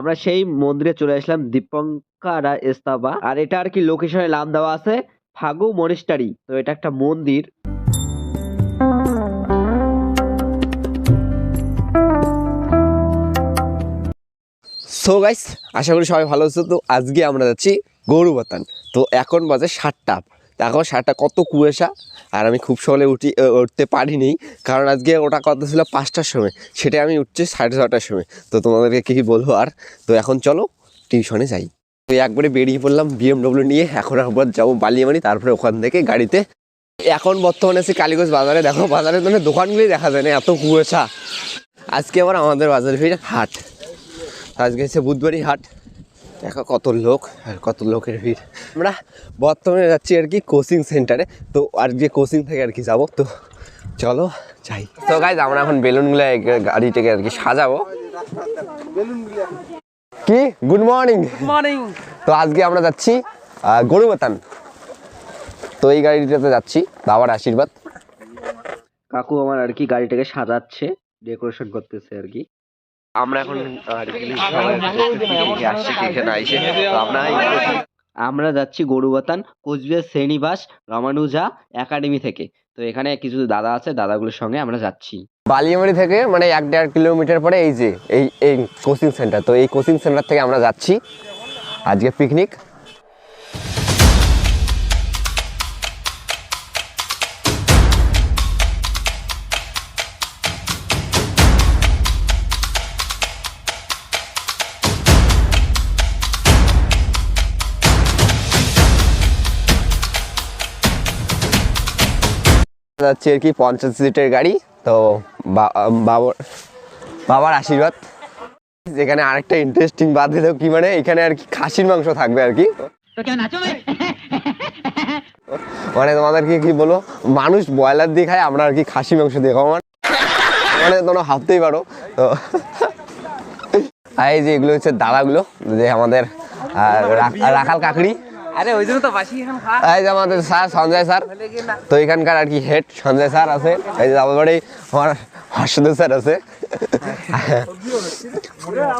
আমরা সেই মন্দিরে চলে আসলাম দীপঙ্কারা এস্তাবা। আর এটা আর কি লোকেশনে নাম দেওয়া আছে, ফাগু মনিস্টারি তো এটা একটা মন্দির। সো গাইস আশা করি সবাই ভালো আছো। তো আজকে আমরা যাচ্ছি গরুবাতান। তো এখন বাজে সাতটা। এখন সাতটা কত কুয়াশা। আর আমি খুব সকালে উঠি উঠতে পারিনি। কারণ আজকে ওটা কথা ছিল পাঁচটার সময়। সেটা আমি উঠছি সাড়ে ছটার সময়। তো তোমাদেরকে কী বলব আর? তো এখন চলো, টিউশনে যাই। তো একবারে বেরিয়ে পড়লাম বিএমডব্লিউ নিয়ে। এখন আবার যাব বালিয়ামারি, তারপরে ওখান থেকে গাড়িতে। এখন বর্তমানে আছি কালীগঞ্জ বাজারে। দেখো বাজারের জন্য দোকানগুলোই দেখা যায় না, এত কুয়াশা। আজকে আবার আমাদের বাজারে ফিরে হাট। আজকে হচ্ছে বুধবারই হাট। দেখো কত লোক আর কত লোকের ভিড়। আমরা বর্তমানে যাচ্ছি আর কি কোচিং সেন্টারে তো আর যে কোচিং থেকে আর কি যাব তো চলো যাই। তো গাইজ আমরা এখন বেলুনগুলো গাড়িটাকে আর কি সাজাবো। কি? গুড মর্নিং মর্নিং তো আজকে আমরা যাচ্ছি গরুবাতান। তো এই গাড়িটাতে যাচ্ছি বাবার আশীর্বাদ। কাকু আমার আর কি গাড়িটাকে সাজাচ্ছে ডেকোরেশন করতেছে আর কি। আমরা এখন আর কি সবাই পিকনিকে আসছি এখানে আইসে। তো আমরা আমরা যাচ্ছি গরুবাতান কোচবিহার শ্রেণীবাস রামানুজা একাডেমি থেকে। তো এখানে কিছু দাদা আছে দাদাগুলোর সঙ্গে আমরা যাচ্ছি। বালিয়ামারি থেকে মানে এক দেড় কিলোমিটার পরে এই যে এই এই কোচিং সেন্টার তো এই কোচিং সেন্টার থেকে আমরা যাচ্ছি। আজকে পিকনিক যাচ্ছি আর কি পঞ্চাশ সিটের গাড়ি। তো বাবার বাবার আশীর্বাদ। যেখানে আরেকটা ইন্টারেস্টিং বাদ দিলেও কি মানে এখানে আর কি খাসির মাংস থাকবে আর কি। মানে তোমাদেরকে কি বলো মানুষ ব্রয়লার দিয়ে খায় আমরা আর কি খাসি মাংস দিয়ে খাব। মানে মানে তোমরা ভাবতেই পারো। তো এই যে এগুলো হচ্ছে দাদাগুলো যে আমাদের রাখাল কাকড়ি। আরে ওই জন্য তো বাসি এখন খা। এই যে আমাদের স্যার সঞ্জয় স্যার। তো এখানকার আর কি হেড সঞ্জয় স্যার আছে। এই যে আমার বাড়ি আমার হর্ষদেব স্যার আছে।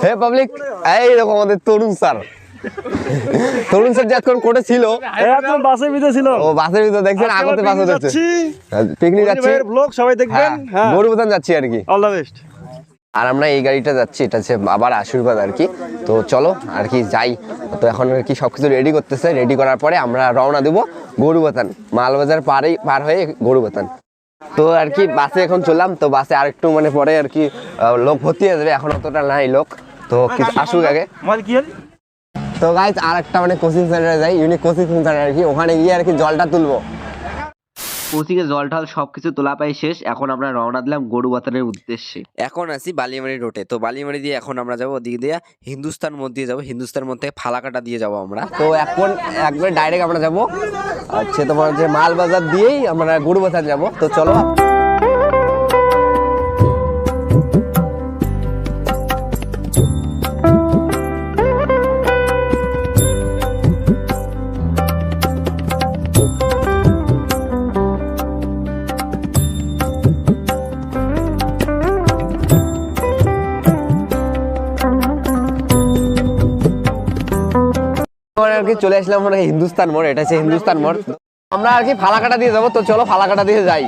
হে পাবলিক এই দেখো আমাদের তরুণ স্যার। তরুণ স্যার যে এখন কোটে ছিল। এখন বাসের ভিতরে ছিল। ও বাসের ভিতরে দেখছেন? আগতে বাসে যাচ্ছে। পিকনিক যাচ্ছি। ব্লগ সবাই দেখবেন। হ্যাঁ গরু প্রধান যাচ্ছি আর কি। অল দ্য বেস্ট আর আমরা এই গাড়িটা যাচ্ছি এটা হচ্ছে বাবার আশীর্বাদ আর কি। তো চলো আর কি যাই। তো এখন আর কি সব কিছু রেডি করতেছে। রেডি করার পরে আমরা রওনা দেবো গরুবাতান মালবাজার পারেই পার হয়ে গরুবাতান। তো আর কি বাসে এখন চললাম। তো বাসে আর একটু মানে পরে আর কি লোক ভর্তি হয়ে যাবে। এখন অতটা নাই লোক। তো আসুক আগে। তো গাইজ আর একটা মানে কোচিং সেন্টারে যাই। ইউনিক কোচিং সেন্টার আর কি। ওখানে গিয়ে আর কি জলটা তুলবো। কোচিংয়ে জল ঢাল সবকিছু তোলা পাই শেষ এখন আমরা রওনা দিলাম গরু বাতানের উদ্দেশ্যে। এখন আছি বালিমারি রোডে তো বালিমারি দিয়ে এখন আমরা যাব ওদিকে দিয়ে হিন্দুস্তান মধ্যে দিয়ে যাব। হিন্দুস্তান মধ্যে থেকে ফালাকাটা দিয়ে যাব আমরা। তো এখন একবার ডাইরেক্ট আমরা যাব। আচ্ছা তোমার যে মালবাজার দিয়েই আমরা গরু বাতান যাব। তো চলো। কি চলে আসলাম আমরা হিন্দুস্তান মোড়, এটা হচ্ছে হিন্দুস্তান মোড়। আমরা আর কি ফালাকাটা দিয়ে যাব, তো চলো ফালাকাটা দিয়ে যাই।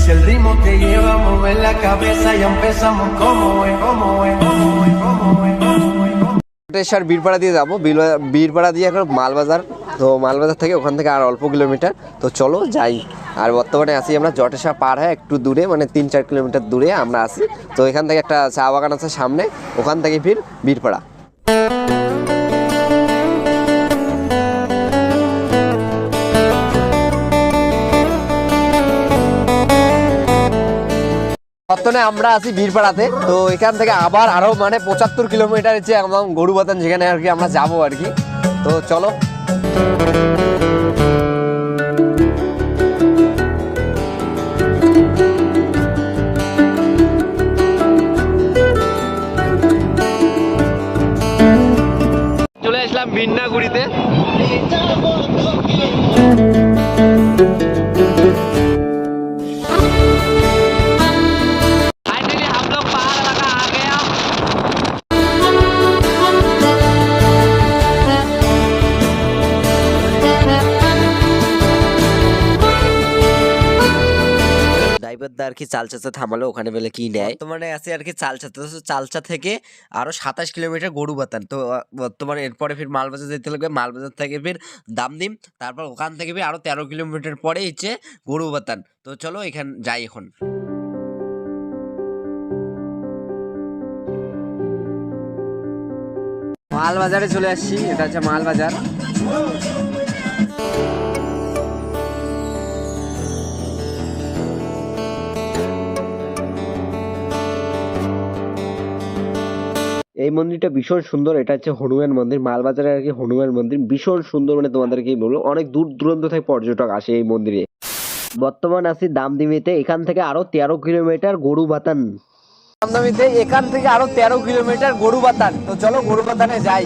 Si el ritmo te lleva a mover la cabeza, empezamos como es, como es, como es, como es, Birpara দিয়ে যাব। বীরপাড়া দিয়ে এখন মালবাজার। তো মালবাজার থেকে ওখান থেকে আর অল্প কিলোমিটার। তো চলো যাই। আর বর্তমানে আছি আমরা জটেশ্বর পার হয় একটু দূরে মানে তিন চার কিলোমিটার দূরে আমরা আছি। তো এখান থেকে একটা চা বাগান আছে সামনে। ওখান থেকে ফির বীরপাড়া। বর্তমানে আমরা আছি বীরপাড়াতে তো এখান থেকে আবার আরও মানে পঁচাত্তর কিলোমিটার হচ্ছে একদম গরুবাতান যেখানে আর কি আমরা যাব আর কি। তো চলো। আর কি চালচাতে থামালো ওখানে বলে কি নেয়? বর্তমানে আছে আর কি চালচাতে তো চালচা থেকে আরও সাতাশ কিলোমিটার গরু বাতান। তো বর্তমানে এরপরে ফির মালবাজার যেতে লাগবে। মালবাজার থেকে ফির দামদিম তারপর ওখান থেকে ফির আরও তেরো কিলোমিটার পরে হচ্ছে গরু বাতান। তো চলো এখান যাই এখন। মালবাজারে চলে আসছি। এটা হচ্ছে মালবাজার। এই মন্দিরটা ভীষণ সুন্দর। এটা হচ্ছে হনুমান মন্দির মালবাজারে আর কি হনুমান মন্দির। ভীষণ সুন্দর মানে তোমাদেরকে বলব। অনেক দূর দূরান্ত থেকে পর্যটক আসে এই মন্দিরে। বর্তমান আছি দামদিমিতে এখান থেকে আরও তেরো কিলোমিটার গরু বাতান রামনামিতে এখান থেকে আরও তেরো কিলোমিটার গরু বাতান তো চলো গরু বাতানে যাই।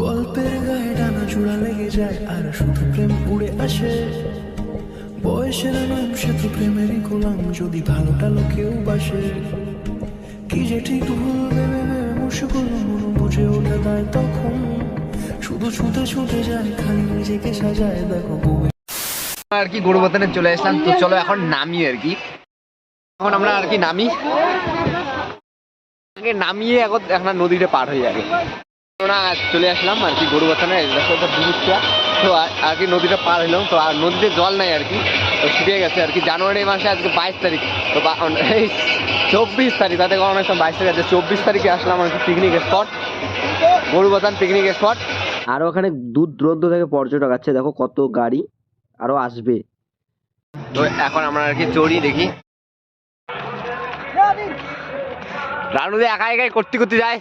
গল্পের গায়ে ডানা জোড়া লেগে যায় আর শুধু প্রেম উড়ে আসে। বয়সের নাম সে তো প্রেমেরই গোলাম যদি ভালোটা লোকেও বাসে। কি যে ঠিক ভুল ভেবে মন বুঝে তখন। শুধু ছুটে ছুটে যায় খালি নিজেকে সাজায় দেখো আর কি গরু চলে আসলাম, তো চলো এখন নামি আর কি। এখন আমরা আর কি নামি? আগে নামিয়ে এখন এখন নদীটা পার হয়ে যাবে। আমরা চলে আসলাম আর কি গরু বাতানে দেখো তো আর কি নদীটা পার হইলাম, তো আর নদীতে জল নাই আর কি। শুকিয়ে গেছে আর কি। জানুয়ারি মাসে আজকে বাইশ তারিখ। তো এই চব্বিশ তারিখ তাতে অনেক সময় বাইশ তারিখ আছে। চব্বিশ তারিখে আসলাম আর কি পিকনিক স্পট গরু বাতান পিকনিক স্পট আর ওখানে দূর দূরান্ত থেকে পর্যটক আছে দেখো কত গাড়ি আরও আসবে। তো এখন আমরা আর কি চড়ি দেখি। রানুদে একা একাই করতে করতে যায়।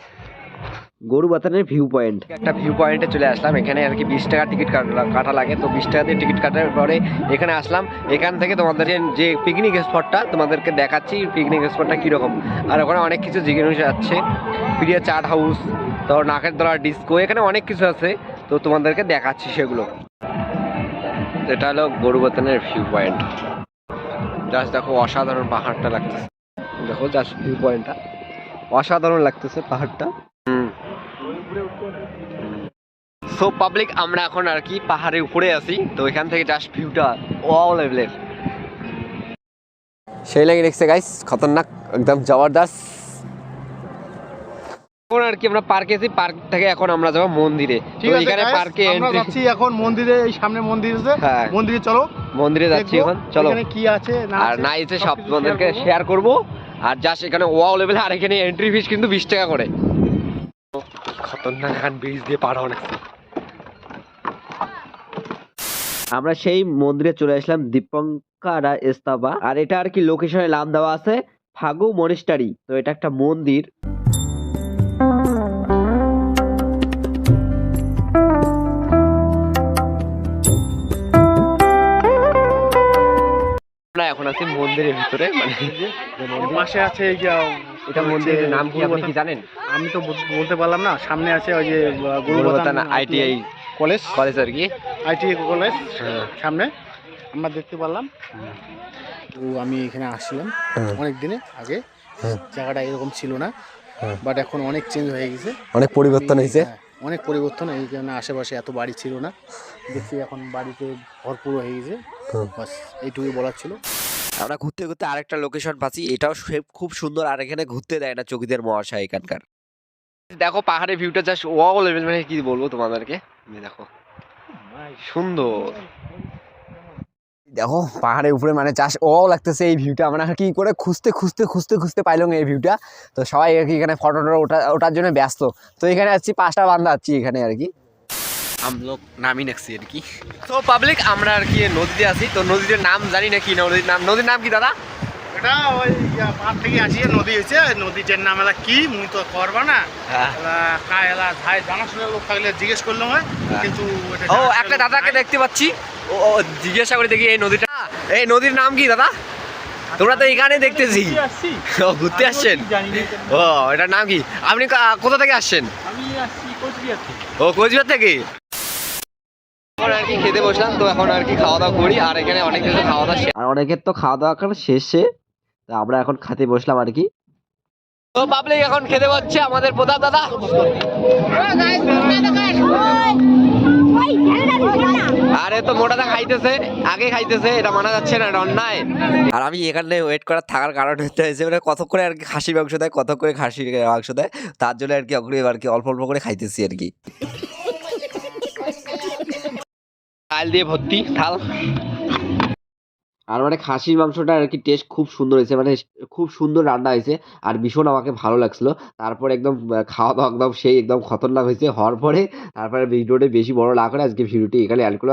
গরু বাতানের ভিউ পয়েন্ট একটা ভিউ পয়েন্টে চলে আসলাম। এখানে আর কি বিশ টাকা টিকিট কাটা লাগে। তো বিশ টাকা দিয়ে টিকিট কাটার পরে এখানে আসলাম। এখান থেকে তোমাদের যে- পিকনিক স্পটটা তোমাদেরকে দেখাচ্ছি পিকনিক স্পটটা কীরকম। আর ওখানে অনেক কিছু জিনিস আছে প্রিয়া চাট হাউস তো নাকের দলা ডিস্কো এখানে অনেক কিছু আছে। তো তোমাদেরকে দেখাচ্ছি সেগুলো। এটা হলো গরুবতনের ভিউ পয়েন্ট জাস্ট দেখো, অসাধারণ পাহাড়টা লাগতেছে। দেখো জাস্ট ভিউ পয়েন্টটা অসাধারণ লাগতেছে পাহাড়টা। সো পাবলিক আমরা এখন আর কি পাহাড়ের উপরে আছি। তো এখান থেকে জাস্ট ভিউটা অল লেভেলের সেই লাগে দেখছে গাইস খতরনাক একদম জবরদস্ত। এখন আর কি আমরা পার্কে আছি পার্ক থেকে এখন আমরা যাব মন্দিরে। ঠিক তো আছে এখানে পার্কে আমরা যাচ্ছি এখন মন্দিরে এই সামনে মন্দির আছে। হ্যাঁ। মন্দিরে চলো। মন্দিরে যাচ্ছি এখন চলো। এখানে কি আছে না আর না এসে সব তোমাদেরকে। শেয়ার করব। আর জাস্ট এখানে ওয়াও লেভেল আর এখানে এন্ট্রি ফিস কিন্তু বিশ টাকা করে। খতরনাক এখন ব্রিজ দিয়ে পার হওয়া আমরা সেই মন্দিরে চলে আসলাম দীপঙ্কারা এস্তাবা। আর এটা আর কি লোকেশনে নাম দেওয়া আছে ফাগু মনিস্টারি তো এটা একটা মন্দির। আমরা এখন আছি মন্দিরের ভিতরে মানে পাশে আছে এই যে এটা মন্দিরের নাম কি আপনি কি জানেন? আমি তো বলতে পারলাম না সামনে আছে ওই যে গুরুবাতান আইটিআই কলেজ। কলেজ আর কি। আইটিআই কলেজ হ্যাঁ। সামনে আমরা দেখতে পারলাম। তো আমি এখানে আসছিলাম হ্যাঁ। অনেক দিনে আগে। জায়গাটা এরকম ছিল না হ্যাঁ। বাট এখন অনেক চেঞ্জ হয়ে গেছে। অনেক পরিবর্তন হয়েছে। হ্যাঁ, অনেক পরিবর্তন এইখানে আশেপাশে এত বাড়ি ছিল না। দেখছি এখন বাড়িতে ভরপুর হয়ে গেছে। বাস এইটুকুই বলার ছিল। আমরা ঘুরতে ঘুরতে আরেকটা লোকেশন পাচ্ছি। এটাও সে- খুব সুন্দর আর এখানে ঘুরতে দেয় না চকিদের মহাশয় এখানকার। দেখো পাহাড়ের ভিউটা জাস্ট ওয়াও লেভেল মানে কি বলব তোমাদেরকে? এই দেখো। সুন্দর। দেখো পাহাড়ের উপরে মানে চাষ ও লাগতেছে এই ভিউটা আমরা কি করে খুঁজতে খুঁজতে খুঁজতে খুঁজতে পাইলাম এই ভিউটা তো সবাই আর কি এখানে ফটো টটো ওঠা ওঠার জন্য ব্যস্ত। তো এখানে আছি পাঁচটা বান্ধা আছি এখানে আর কি। আমলোক নামি নাকছি আর কি। তো পাবলিক আমরা আর কি নদীতে আছি। তো নদীর নাম জানি না কি নদীর নাম নদীর নাম কি দাদা? এটা ওই পার থেকে আসিয়ে নদী হয়েছে নদীটার নাম এলা কি মুই তো করবা না। হ্যাঁ। এলা কা এলা ভাই জানাশোনা লোক থাকলে জিজ্ঞেস করলাম হয় কিন্তু ও একটা দাদাকে দেখতে পাচ্ছি। ও জিজ্ঞাসা করে দেখি এই নদীটা। এই নদীর নাম কি দাদা? তোমরা তো এখানে দেখতেছি। ও ঘুরতে আসছেন? ও এটার নাম কি? আপনি কোথা থেকে আসছেন? ও কোচবিহার থেকে? এখন আর কি খেতে বসলাম তো এখন আর কি খাওয়া দাওয়া করি আর এখানে অনেক কিছু খাওয়া দাওয়া আর অনেকের তো খাওয়া দাওয়া শেষে তো আমরা এখন খেতে বসলাম আর কি। তো পাবলিক এখন খেতে পাচ্ছে আমাদের প্রতাপ দাদা। আরে তো মোটাটা খাইতেছে আগে খাইতেছে এটা মানা যাচ্ছে না এটা অন্যায়। আর আমি এখানে ওয়েট করার থাকার কারণ হচ্ছে হয়েছে মানে কত করে আর কি খাসির মাংস দেয় কত করে খাসির মাংস দেয় তার জন্য আর কি অগ্রিম আর কি অল্প অল্প করে খাইতেছি আর কি। ডাল দিয়ে ভর্তি থাল। আর মানে খাসির মাংসটা আর কি টেস্ট খুব সুন্দর হয়েছে মানে খুব সুন্দর রান্না হয়েছে। আর ভীষণ আমাকে ভালো লাগছিল। তারপর একদম খাওয়া দাওয়া একদম সেই একদম খতরনাক হয়েছে হওয়ার পরে, তারপরে ভিডিওটা বেশি বড় না করে আজকে ভিডিওটি এখানে অ্যাড করলাম।